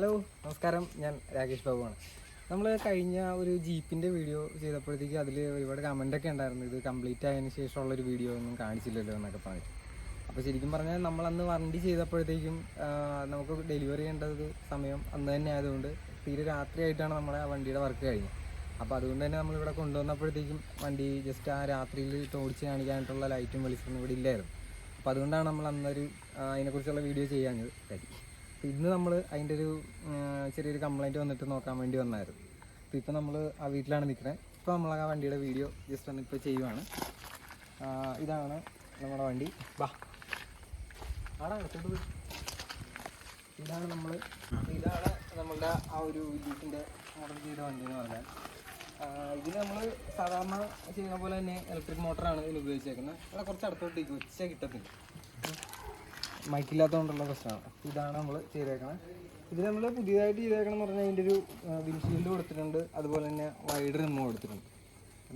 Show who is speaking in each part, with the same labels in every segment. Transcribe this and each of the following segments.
Speaker 1: Hello നമസ്കാരം. ഞാൻ രാകേഷ് ബാബുവാണ്. നമ്മൾ കഴിഞ്ഞ ഒരു ജീപ്പിന്റെ വീഡിയോ ചെയ്തപ്പോഴത്തേക്ക് അതിൽ ഒരുപാട് കമന്റൊക്കെ ഉണ്ടായിരുന്നു. ഇത് കംപ്ലീറ്റ് ആയതിന് ശേഷമുള്ള ഒരു വീഡിയോ ഒന്നും കാണിച്ചില്ലല്ലോ എന്നൊക്കെ പറഞ്ഞിട്ട്. അപ്പോൾ ശരിക്കും പറഞ്ഞാൽ നമ്മൾ അന്ന് വണ്ടി ചെയ്തപ്പോഴത്തേക്കും നമുക്ക് ഡെലിവറി ചെയ്യേണ്ടത് സമയം അന്ന് തന്നെ ആയതുകൊണ്ട് തീരെ രാത്രിയായിട്ടാണ് നമ്മുടെ ആ വണ്ടിയുടെ വർക്ക് കഴിഞ്ഞത്. അപ്പോൾ അതുകൊണ്ട് തന്നെ നമ്മളിവിടെ കൊണ്ടുവന്നപ്പോഴത്തേക്കും വണ്ടി ജസ്റ്റ് ആ രാത്രിയിൽ തോടിച്ച് കാണിക്കാനായിട്ടുള്ള ലൈറ്റും വെളിച്ചൊന്നും ഇവിടെ ഇല്ലായിരുന്നു. അപ്പോൾ അതുകൊണ്ടാണ് നമ്മൾ അന്നൊരു അതിനെക്കുറിച്ചുള്ള വീഡിയോ ചെയ്യാഞ്ഞത്. അപ്പോൾ ഇന്ന് നമ്മൾ അതിന്റെ ഒരു ചെറിയൊരു കംപ്ലൈന്റ് വന്നിട്ട് നോക്കാൻ വേണ്ടി വന്നായിരുന്നു. അപ്പോൾ ഇപ്പോൾ നമ്മൾ ആ വീട്ടിലാണ് നിൽക്കുന്നത് ഇപ്പോൾ നമ്മൾ ആ വണ്ടിയുടെ വീഡിയോ ജസ്റ്റ് ഒന്ന് ഇപ്പോൾ ചെയ്യുവാണ്. ഇതാണ് നമ്മുടെ വണ്ടി. ബാ. ആടാ ഇതാണ് നമ്മൾ ഇതാണ് നമ്മളുടെ ആ ഒരു വീട്ടിന്റെ മോഡൽ ചെയ്ത വണ്ടി എന്ന് പറഞ്ഞാൽ. ഇതിന് നമ്മൾ സാധാരണ ചെയ്യുന്ന പോലെ തന്നെ ഇലക്ട്രിക് മോട്ടറാണ് ഇതിൽ ഉപയോഗിച്ചേക്കുന്നത്. അവിടെ കുറച്ച് അടുത്തോട്ടേക്ക് ഉച്ച കിട്ടത്തില്ല. മൈക്കില്ലാത്തതുകൊണ്ടുള്ള പ്രശ്നമാണ്. ഇതാണ് നമ്മൾ ചെയ്തേക്കുന്നത് ഇത് നമ്മൾ പുതിയതായിട്ട് ചെയ്തേക്കണം എന്ന് പറഞ്ഞാൽ അതിന്റെ ഒരു വിൻഷീൽഡ് കൊടുത്തിട്ടുണ്ട്. അതുപോലെ തന്നെ വൈഡ് റിമ്മ് കൊടുത്തിട്ടുണ്ട്.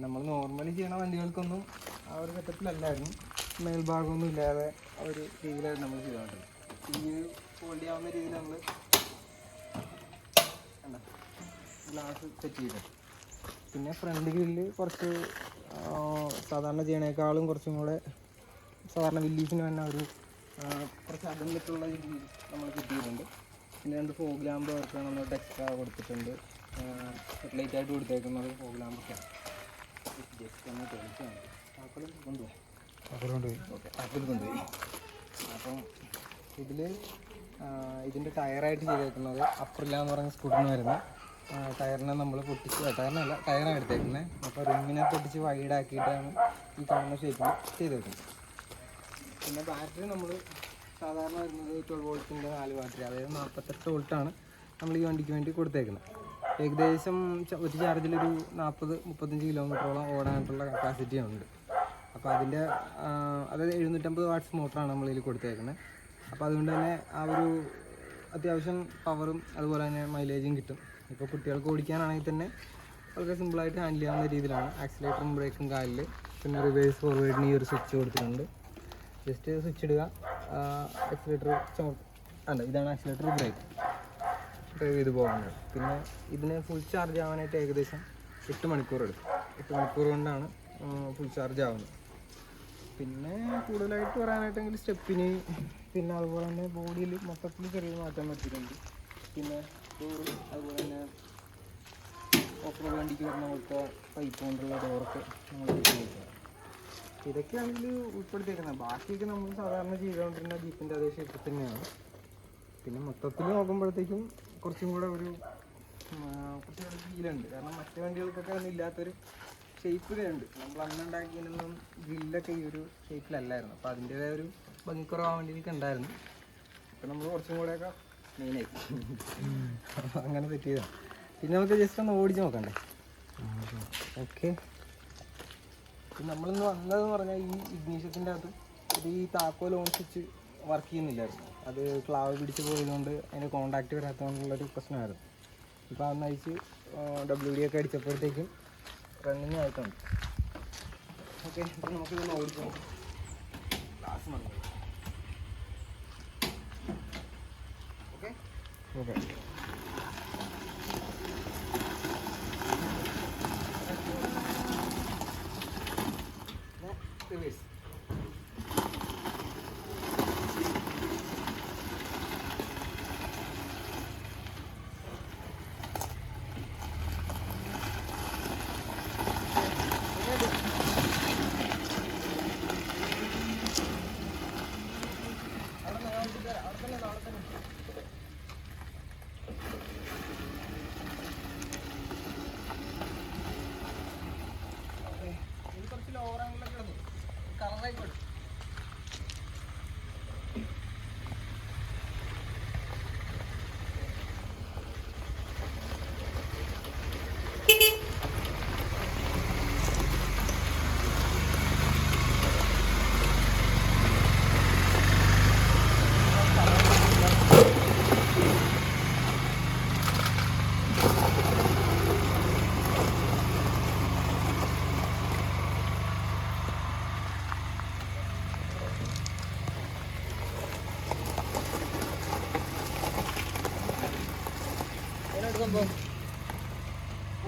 Speaker 1: നമ്മൾ നോർമലി ചെയ്യണ വണ്ടികൾക്കൊന്നും ആ ഒരു ഘട്ടത്തിലല്ലായിരുന്നു മേൽഭാഗമൊന്നും ഇല്ലാതെ ഒരു രീതിയിലായിരുന്നു നമ്മൾ ചെയ്തോണ്ടത് ഈ ഒരു ഫോൾഡ് ചെയ്യാവുന്ന രീതിയിൽ നമ്മൾ ഗ്ലാസ് സെറ്റ് ചെയ്തിട്ടുണ്ട്. പിന്നെ ഫ്രണ്ട് ഗ്രില്ല് കുറച്ച് സാധാരണ ചെയ്യണേക്കാളും കുറച്ചും കൂടെ സാധാരണ വില്ലീസിന് തന്നെ ഒരു കുറച്ച് അകന്നിട്ടുള്ള രീതിയിൽ നമ്മൾ കിട്ടിയിട്ടുണ്ട്. പിന്നെ രണ്ട് ഫോഗ്ലാമ്പ് അവർക്ക് നമ്മൾ എക്സ്ട്രാ കൊടുത്തിട്ടുണ്ട്. ലൈറ്റ് ആയിട്ട് കൊടുത്തേക്കുന്നത് ഫോഗ്ലാമ്പൊക്കെയാണ് ജസ്റ്റ് ഒന്ന് തെളിച്ചാണ് കൊണ്ടുപോകും
Speaker 2: കൊണ്ടുപോയി.
Speaker 1: ഓക്കെ ആപ്പിൾ കൊണ്ടുപോയി. അപ്പം ഇതിൽ ഇതിന്റെ ടയറായിട്ട് ചെയ്തേക്കുന്നത് അപ്രില എന്ന് പറഞ്ഞ സ്കൂട്ടറിന് വരുന്ന ടയറിനെ നമ്മൾ പൊട്ടിച്ച് ടയറിനല്ല ടയറാണ് എടുത്തേക്കുന്നത്. അപ്പോൾ റിങ്ങിനെ പൊട്ടിച്ച് വൈഡാക്കിയിട്ടാണ് ഈ കാണുന്ന ഷേപ്പിൽ ചെയ്തേക്കുന്നത്. പിന്നെ ബാറ്ററി നമ്മൾ സാധാരണ വരുന്നത് ട്വൽവ് വോൾട്ടിന്റെ നാല് ബാറ്ററി അതായത് നാൽപ്പത്തെട്ട് വോൾട്ടാണ് നമ്മൾ ഈ വണ്ടിക്ക് വേണ്ടി കൊടുത്തേക്കുന്നത്. ഏകദേശം ഒരു ചാർജിലൊരു നാൽപ്പത് മുപ്പത്തഞ്ച് കിലോമീറ്ററോളം ഓടാനായിട്ടുള്ള കപ്പാസിറ്റി ഉണ്ട്. അപ്പോൾ അതിന്റെ അതായത് എഴുന്നൂറ്റമ്പത് വാട്ട്സ് മോട്ടറാണ് നമ്മൾ ഇതിൽ കൊടുത്തേക്കുന്നത്. അപ്പോൾ അതുകൊണ്ട് തന്നെ ആ ഒരു അത്യാവശ്യം പവറും അതുപോലെ തന്നെ മൈലേജും കിട്ടും. ഇപ്പോൾ കുട്ടികൾക്ക് ഓടിക്കാനാണെങ്കിൽ തന്നെ വളരെ സിമ്പിളായിട്ട് ഹാൻഡിൽ ചെയ്യാവുന്ന രീതിയിലാണ്. ആക്സിലേറ്ററും ബ്രേക്കും കാലിൽ പിന്നെ റിവേഴ്സ് ഫോർവേഡിന് ഈ ഒരു സ്വിച്ച് കൊടുത്തിട്ടുണ്ട്. ജസ്റ്റ് സ്വിച്ച് ഇടുക. ആക്സിലേറ്റർ ചവിട്ട് അല്ല ഇതാണ് ആക്സിലേറ്റർ ബ്രേക്ക് ഡ്രൈവ് ചെയ്ത് പോകുന്നത് പിന്നെ ഇതിന് ഫുൾ ചാർജ് ആവാനായിട്ട് ഏകദേശം എട്ട് മണിക്കൂർ എടുക്കും. എട്ട് മണിക്കൂർ കൊണ്ടാണ് ഫുൾ ചാർജ് ആവുന്നത്. പിന്നെ കൂടുതലായിട്ട് പറയാനായിട്ടെങ്കിൽ സ്റ്റെപ്പിന് പിന്നെ അതുപോലെ തന്നെ ബോഡിയിൽ മൊത്തത്തിൽ ചെറിയ മാറ്റം പറ്റിയിട്ടുണ്ട് പിന്നെ അതുപോലെ തന്നെ ഓഫ് റോഡ് വണ്ടിക്ക് വരുന്ന പോലത്തെ പൈപ്പ് കൊണ്ടുള്ള ഡോറൊക്കെ നമ്മൾ ഉപയോഗിക്കുന്നത് ഇതൊക്കെയാണ് ഇതിൽ ഉൾപ്പെടുത്തിയിരിക്കുന്നത് ബാക്കിയൊക്കെ നമ്മൾ സാധാരണ ചെയ്തുകൊണ്ടിരുന്ന ജീപ്പിന്റെ അതേ ഷേപ്പിൽ തന്നെയാണ്. പിന്നെ മൊത്തത്തിൽ നോക്കുമ്പോഴത്തേക്കും കുറച്ചും കൂടെ ഒരു കുറച്ചുകൂടെ ഫീലുണ്ട് കാരണം മറ്റു വണ്ടികൾക്കൊക്കെ അന്ന് ഇല്ലാത്തൊരു ഷേപ്പിലുണ്ട് നമ്മൾ അന്നുണ്ടാക്കിയതിനൊന്നും ഗ്രില്ലൊക്കെ ഈ ഒരു ഷേപ്പിലല്ലായിരുന്നു അപ്പോൾ അതിന്റെതായ ഒരു ഭംഗിക്കുറവാൻ വേണ്ടിയിട്ടൊക്കെ ഉണ്ടായിരുന്നു. അപ്പോൾ നമ്മൾ കുറച്ചും കൂടെയൊക്കെ മെയിനായി അങ്ങനെ സെറ്റ് ചെയ്താണ് പിന്നെ നമുക്ക് ജസ്റ്റ് ഒന്ന് ഓടിച്ച് നോക്കണ്ടേ? ഓക്കെ. നമ്മളിന്ന് വന്നതെന്ന് പറഞ്ഞാൽ ഈ ഇഗ്നീഷ്യത്തിന്റെ അകത്ത് ഇത് ഈ താക്കോൽ ഓൺ വർക്ക് ചെയ്യുന്നില്ലായിരുന്നു. അത് ക്ലാവ് പിടിച്ച് പോയതുകൊണ്ട് അതിന് കോണ്ടാക്റ്റ് വരാത്തതുകൊണ്ടുള്ളൊരു പ്രശ്നമായിരുന്നു. ഇപ്പോൾ അന്ന് അയച്ച് ഡബ്ല്യു ഡി ഒക്കെ അടിച്ചപ്പോഴത്തേക്കും റണ്ണിങ് ആയിട്ടുണ്ട്. ഓക്കെ അപ്പോൾ ഓടിച്ച് നോക്കാം ക്ലാസ് മതി. ഓക്കെ
Speaker 2: ഓക്കെ
Speaker 1: റിവേഴ്സ് ഇത്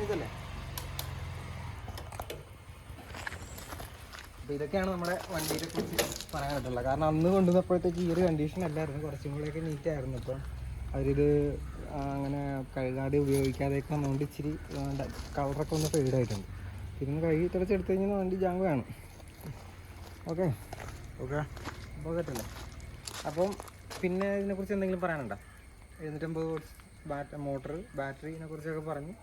Speaker 1: ഇതല്ലേ? അപ്പോൾ ഇതൊക്കെയാണ് നമ്മുടെ വണ്ടിയെ കുറിച്ച് പറയാനായിട്ടുള്ളത്. കാരണം അന്ന് കൊണ്ടുവന്നപ്പോഴത്തേക്ക് ഈ ഒരു കണ്ടീഷൻ അല്ലായിരുന്നു. കുറച്ചും കൂടെയൊക്കെ നീറ്റ് ആയിരുന്നു. ഇപ്പം അവരിത് അങ്ങനെ കഴുകാതെ ഉപയോഗിക്കാതെയൊക്കെ വന്നുകൊണ്ട് ഇച്ചിരി കളറൊക്കെ ഒന്ന് ഫെയ്ഡ് ആയിട്ടുണ്ട്. പിന്നെ കഴുകി തുടച്ചെടുത്ത് കഴിഞ്ഞാൽ വണ്ടി ജാങ്കാണ് ഓക്കെ?
Speaker 2: ഓക്കെ.
Speaker 1: അപ്പോൾ കേട്ടല്ലേ അപ്പം പിന്നെ ഇതിനെക്കുറിച്ച് എന്തെങ്കിലും പറയാനുണ്ടോ? എഴുന്നൂറ്റമ്പത് ബാറ്റ് മോട്ടർ ബാറ്ററിനെ കുറിച്ചൊക്കെ പറഞ്ഞു.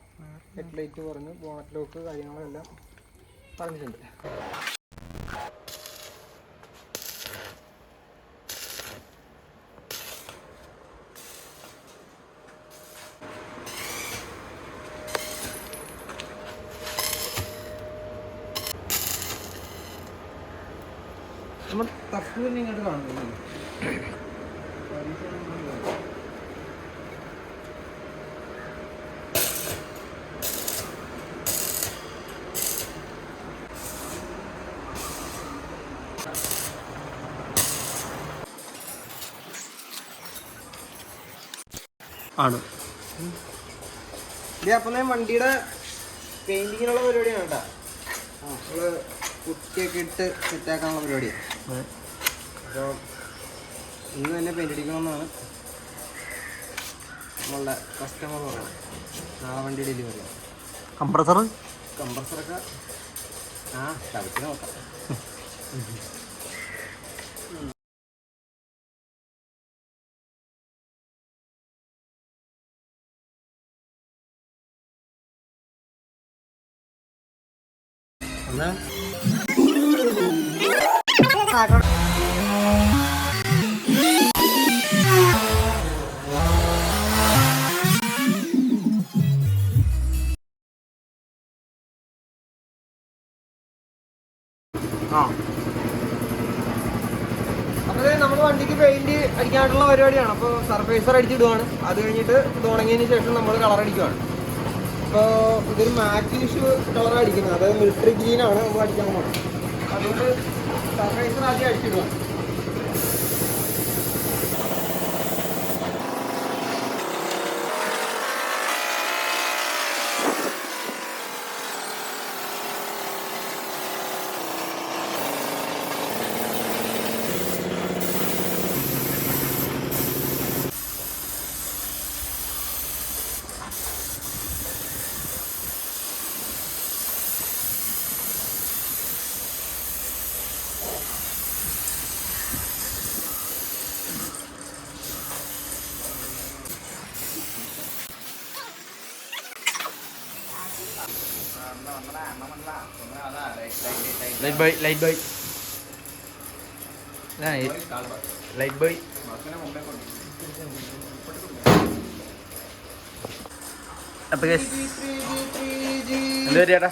Speaker 1: ഹെഡ് ലൈറ്റ് പറഞ്ഞു ബോണറ്റ് ലോക്ക് കാര്യങ്ങളെല്ലാം പറഞ്ഞിട്ടുണ്ട്. നമ്മൾ തന്നെ ഇങ്ങോട്ട് കാണുന്നില്ല
Speaker 2: ആണ്.
Speaker 1: ഇത് അപ്പം ഞാൻ വണ്ടിയുടെ പെയിന്റിങ്ങിനുള്ള പരിപാടിയാണ് കേട്ടോ. നമ്മൾ കുറ്റിയൊക്കെ ഇട്ട് സെറ്റാക്കാനുള്ള പരിപാടിയാണ് അപ്പോൾ ഇന്ന് തന്നെ പെയിന്റ് അടിക്കണമെന്നാണ് നമ്മളുടെ കസ്റ്റമർ പറയുന്നത്. നാളെ വണ്ടി ഡെലിവറി
Speaker 2: കംപ്രസർ
Speaker 1: കംപ്രസറൊക്കെ ആ കളിച്ച് നോക്കാം. അപ്പോൾ നമ്മൾ വണ്ടിക്ക് പെയിന്റ് അടിക്കാനുള്ള പരിപാടിയാണ്. അപ്പോൾ സർഫേസർ അടിച്ചിടുവാണ് അത് കഴിഞ്ഞിട്ട് ഇത് ഉണങ്ങിയതിന് ശേഷം നമ്മൾ കളർ അടിക്കുവാണ്. അപ്പോൾ ഇതൊരു മാറ്റിഷ് കളർ അടിക്കുന്നത്. അതായത് മിലിറ്ററി ഗ്രീനാണ് നമ്മൾ അടിക്കാൻ പോകുന്നത് അതുകൊണ്ട് സർവൈസർ ആദ്യം അടിച്ചിടുവാണ്
Speaker 2: light boy light boy light boy അപ്പൊ guys, എന്ത് പറ്റിയേട്ടാ?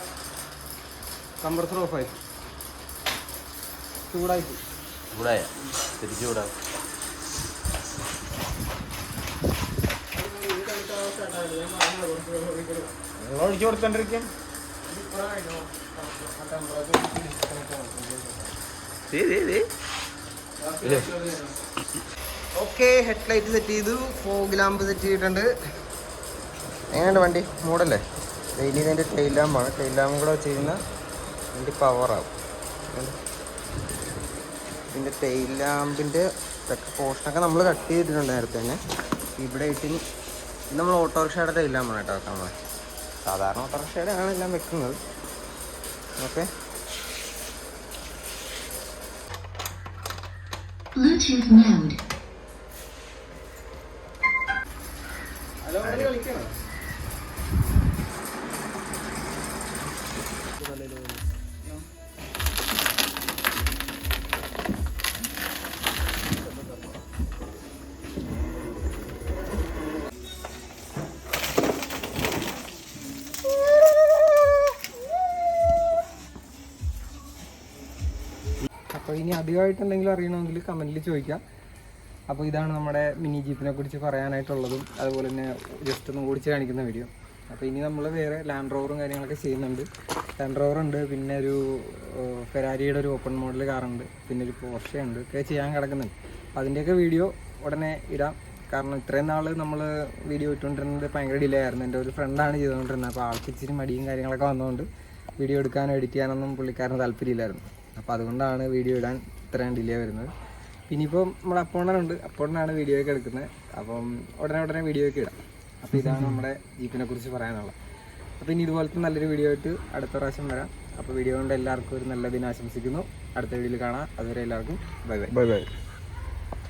Speaker 1: കംപ്രസർ ഓഫായി ചൂടായി.
Speaker 2: ചൂടായ? തിരിച്ചു ചൂടാ. വെള്ളം ഒഴിച്ചു കൊടുത്തോണ്ടിരിക്കും.
Speaker 1: ഓക്കെ ഹെഡ് ലൈറ്റ് സെറ്റ് ചെയ്തു. ഫോഗ് ലാമ്പ് സെറ്റ് ചെയ്തിട്ടുണ്ട്. എങ്ങനെയുണ്ട് വണ്ടി? മൂടല്ലേ? ഡെയിലി ഇതിന്റെ ടെയിൽ ലാമ്പാണ് ടെയിൽ ലാമ്പും കൂടെ വെച്ച് കഴിഞ്ഞാൽ വണ്ടി പവറാവും ഇതിന്റെ ടെയിൽ ലാമ്പിന്റെ ഇതൊക്കെ പോർഷനൊക്കെ നമ്മൾ കട്ട് ചെയ്തിട്ടുണ്ട് നേരത്തെ തന്നെ. ഇവിടെ ഇട്ടിന് നമ്മൾ ഓട്ടോറിക്ഷയുടെ ടെയിൽ ലാമ്പാണ് കേട്ടോ നമ്മളെ സാധാരണ ഓട്ടോറിക്ഷയുടെ ആണ് എല്ലാം വെക്കുന്നത്. ഓക്കെ.
Speaker 3: Bluetooth mode.
Speaker 1: ഹലോ കളിക്കണം? അധികമായിട്ട് അറിയണമെങ്കിൽ കമന്റിൽ ചോദിക്കാം. അപ്പോൾ ഇതാണ് നമ്മുടെ മിനി ജീപ്പിനെ കുറിച്ച് പറയാനായിട്ടുള്ളതും അതുപോലെ തന്നെ ജസ്റ്റ് ഒന്ന് ഓടിച്ച് കാണിക്കുന്ന വീഡിയോ അപ്പോൾ ഇനി നമ്മൾ വേറെ ലാൻഡ് റോവറും കാര്യങ്ങളൊക്കെ ചെയ്യുന്നുണ്ട്. ലാൻഡ് റോവർ ഉണ്ട് പിന്നെ ഒരു ഫെരാരിയുടെ ഒരു ഓപ്പൺ മോഡൽ കാറുണ്ട് പിന്നെ ഒരു പോർഷ ഉണ്ട് ഒക്കെ ചെയ്യാൻ കിടക്കുന്നുണ്ട്. അപ്പോൾ അതിന്റെയൊക്കെ വീഡിയോ ഉടനെ ഇടാം. കാരണം ഇത്രയും നാൾ നമ്മൾ വീഡിയോ ഇട്ടുകൊണ്ടിരുന്നത് ഭയങ്കര ഡിലേ ആയിരുന്നു. എന്റെ ഒരു ഫ്രണ്ടാണ് ചെയ്തുകൊണ്ടിരുന്നത്. അപ്പോൾ ആൾക്ക് ഇച്ചിരി മടിയും കാര്യങ്ങളൊക്കെ വന്നതുകൊണ്ട് വീഡിയോ എടുക്കാനോ എഡിറ്റ് ചെയ്യാനൊന്നും പുള്ളിക്കാരന് താല്പര്യമില്ലായിരുന്നു. അപ്പോൾ അതുകൊണ്ടാണ് വീഡിയോ ഇടാൻ ഇത്രയും ഡിലേ വരുന്നത്. പിന്നെ ഇപ്പോൾ നമ്മുടെ അപ്പോണ്ടനുണ്ട് അപ്പോണ്ടനാണ് വീഡിയോ ഒക്കെ എടുക്കുന്നത്. അപ്പം ഉടനെ ഉടനെ വീഡിയോ ഒക്കെ ഇടാം. അപ്പോൾ ഇതാണ് നമ്മുടെ ജീപ്പിനെ കുറിച്ച് പറയാനുള്ളത്. അപ്പോൾ ഇനി ഇതുപോലത്തെ നല്ലൊരു വീഡിയോ ആയിട്ട് അടുത്ത പ്രാവശ്യം വരാം. അപ്പോൾ വീഡിയോ കൊണ്ട് എല്ലാവർക്കും ഒരു നല്ല ദിനം ആശംസിക്കുന്നു. അടുത്ത വീഡിയോയിൽ കാണാം. അതുവരെ എല്ലാവർക്കും ബൈ ബൈ.
Speaker 2: Bye bye.